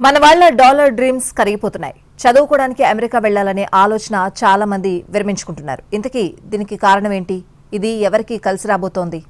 మన వాళ్ళ dollar dreams కరిగిపోతున్నాయి. చదువుకోవడానికి అమెరికా వెళ్ళాలనే ఆలోచన చాలా మంది విరమించుకుంటున్నారు. ఇంతకీ దీనికి కారణం ఏంటి? ఇది ఎవరికి కలిసి రాబోతోంది?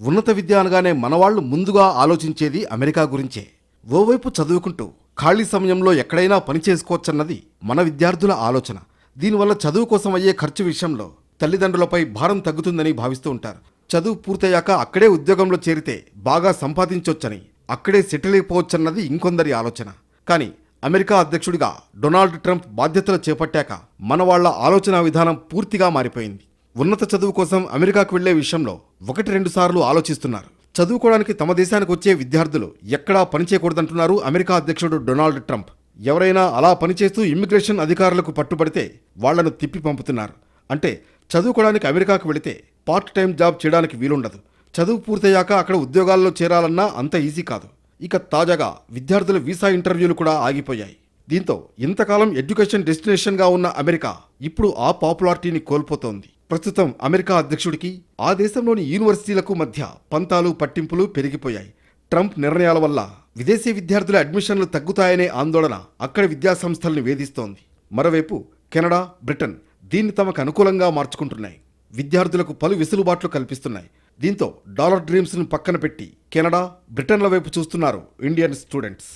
ఉన్నత విద్య అనగానే మనవాళ్ళు ముందుగా ఆలోచించేది అమెరికా గురించే. ఓవైపు చదువుకుంటూ ఖాళీ సమయంలో ఎక్కడైనా పని చేసుకోవచ్చన్నది మన విద్యార్థుల ఆలోచన. దీనివల్ల చదువు కోసం అయ్యే ఖర్చు విషయంలో తల్లిదండ్రులపై భారం తగ్గుతుందని భావిస్తూ ఉంటారు. చదువు పూర్తయ్యాక అక్కడే ఉద్యోగంలో చేరితే బాగా సంపాదించొచ్చని అక్కడే సెటిల్ అయిపోవచ్చన్నది ఇంకొందరి ఆలోచన. కానీ అమెరికా అధ్యక్షుడిగా డొనాల్డ్ ట్రంప్ బాధ్యతలు చేపట్టాక మన వాళ్ళ ఆలోచన విధానం పూర్తిగా మారిపోయింది. ఉన్నత చదువు కోసం అమెరికాకు వెళ్ళే విషయంలో ఒకటి రెండు సార్లు ఆలోచిస్తున్నారు. చదువుకోవడానికి తమ దేశానికి వచ్చే విద్యార్థులు ఎక్కడా పనిచేయకూడదంటున్నారు అమెరికా అధ్యక్షుడు డొనాల్డ్ ట్రంప్. ఎవరైనా అలా పనిచేస్తూ ఇమ్మిగ్రేషన్ అధికారులకు పట్టుబడితే వాళ్ళను తిప్పి పంపుతున్నారు. అంటే చదువుకోవడానికి అమెరికాకు వెళితే పార్ట్ టైం జాబ్ చేయడానికి వీలుండదు. చదువు పూర్తయ్యాక అక్కడ ఉద్యోగాల్లో చేరాలన్నా అంత ఈజీ కాదు. ఇక తాజాగా విద్యార్థుల వీసా ఇంటర్వ్యూలు కూడా ఆగిపోయాయి. దీంతో ఇంతకాలం ఎడ్యుకేషన్ డెస్టినేషన్గా ఉన్న అమెరికా ఇప్పుడు ఆ పాపులారిటీని కోల్పోతోంది. ప్రస్తుతం అమెరికా అధ్యక్షుడికి ఆ దేశంలోని యూనివర్సిటీలకు మధ్య పంతాలు పట్టింపులు పెరిగిపోయాయి. ట్రంప్ నిర్ణయాల వల్ల విదేశీ విద్యార్థుల అడ్మిషన్లు తగ్గుతాయనే ఆందోళన అక్కడి విద్యాసంస్థల్ని వేధిస్తోంది. మరోవైపు కెనడా బ్రిటన్ దీన్ని తమకు అనుకూలంగా మార్చుకుంటున్నాయి. విద్యార్థులకు పలు వెసులుబాట్లు కల్పిస్తున్నాయి. దీంతో డాలర్ డ్రీమ్స్ను పక్కన పెట్టి కెనడా బ్రిటన్ల వైపు చూస్తున్నారు ఇండియన్ స్టూడెంట్స్.